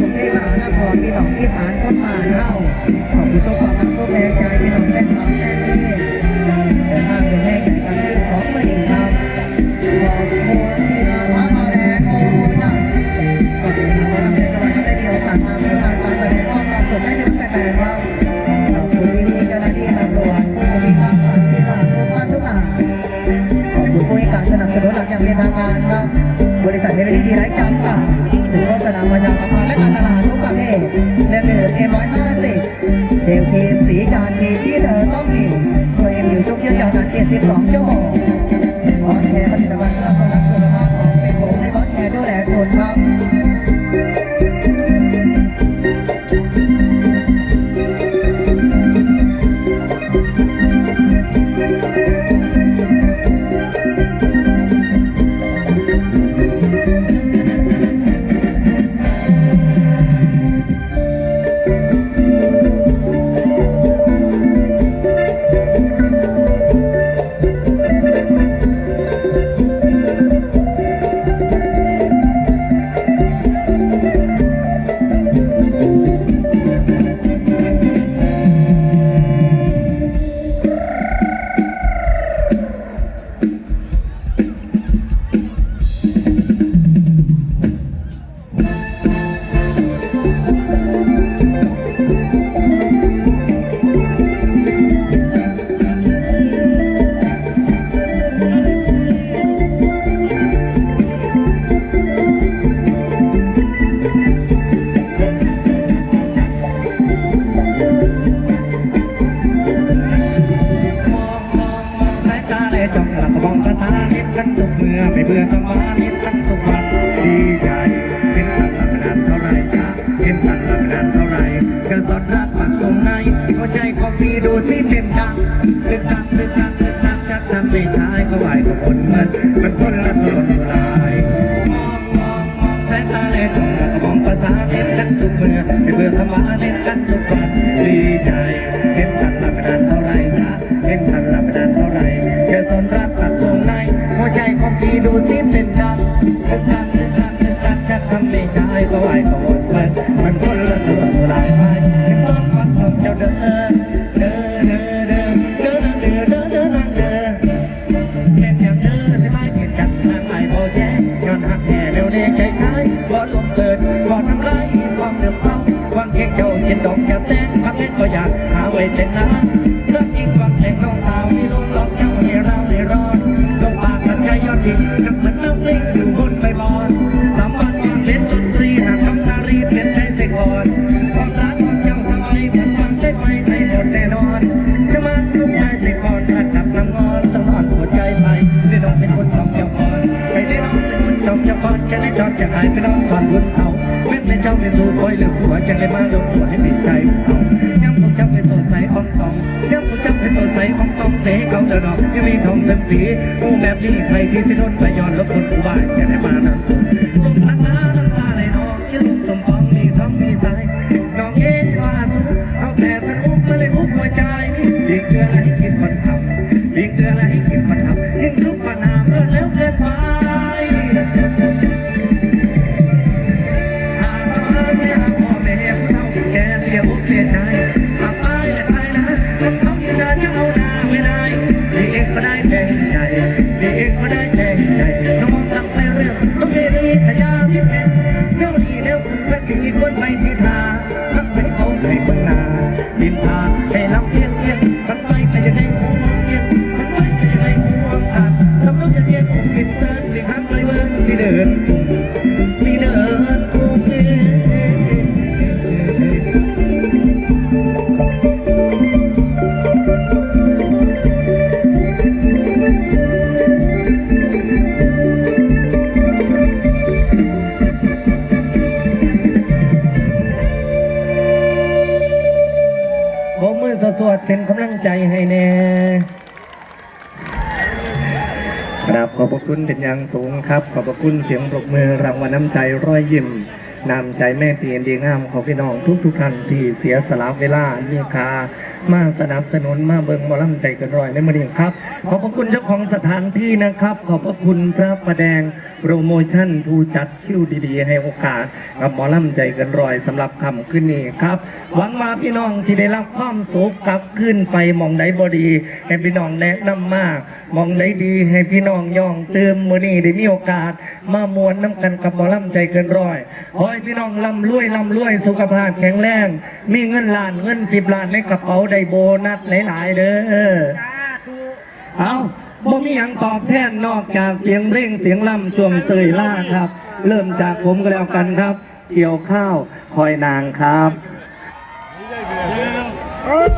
กรุงเทพมหานครมีดอกที่ฐานก็ผ่านเน่าขอบคุณทุกความรักทุกแรงใจพี่น้องแรงความแรงนี่ เทลทีมสีจานทีที่เธอต้องมีตัว ไม่เบื่อต้องมาเห็นกันทุกวันดีใจเห็นกันละนานเท่าไรจ้าเห็นกันละนานเท่าไรกิดสอดรักมันตรงไหนหัวใจของพี่ดูสิเต็มจังตึกตักตึกตักตึกตักจักทำไม่ชายก็ไหวก็คนมันมันคนละ อนวางเจ้ากินดอกแก้วแดงพักเล่นก็อยากหาไว้เต้นน้ำเลิกยิงวางแข่งน้องสาวที่ลงหลอกเจ้าเมียเราเลยรอดลงปากกันใจยอดดิ่งกับมันเลิกลิ้งอยู่บนใบบอนสามวันวันเล่นดนตรีหากทำนารีเปลี่ยนใจเสียก่อนความรักของเจ้าสบายเหมือนมันได้ไปในหมดแน่นอนจะมาทุกใจเสียก่อนถ้าจับน้ำงอนต้องนอนหัวใจไปได้น้องเป็นคนจอมเจ้าก่อนไปได้น้องเป็นคนจอมเจ้าก่อนแค่ได้จอมจะหายไปน้องฟันบุญเอาแม่เป็นเจ้าเป็นตัวคอยเหลือ หัวจะได้มาลงหัวให้ติดใจเขาย้ำคงจำให้สดใสอ่องตองย้ำคงจำให้สดใสอ่องตองเสเขาเดาดอกยังมีทองเต็มสีผู้แบบนี้ใครที่สิโดนไปย้อนลบคนอุบายจะได้มานั่ง ครับขอบพระคุณเป็นอย่างสูงครับ ขอบพระคุณเสียงปรบมือรางวัลน้ำใจร้อยยิ้ม นำใจแม่เตียนดีงามของพี่น้องทุกทุกท่านที่เสียสละเวลามีค่ามาสนับสนุนมาเบิงมอลำใจกันรอยในมือนี้ครับ ขอบพระคุณเจ้าของสถานที่นะครับ ขอบพระคุณพระประแดงโปรโมชั่นผู้จัดคิวดีๆ ให้โอกาสกับหมอลำใจกันรอยสำหรับคำขึ้นนี้ครับหวังว่าพี่น้องที่ได้รับความสุขกลับขึ้นไปมองใดบดีให้พี่น้องแนะนำมาก มองใดดีให้พี่น้องย่องเติมมือนี้ได้มีโอกาส มามวนน้ำกันกับหมอลำใจเกินร้อยขอให้พี่น้องร่ำรวยร่ำรวยสุขภาพแข็งแรง มีเงินล้านเงินสิบล้านในกระเป๋าได้โบนัสหลาย ๆ เด้อสาธุเอาบ่มีหยังตอบแทนนอกจากเสียงเร่งเสียงล่ำช่วงเตยล่าครับ เริ่มจากผมก็แล้วกันครับ เกี่ยวข้าวคอยนางครับเอ้ย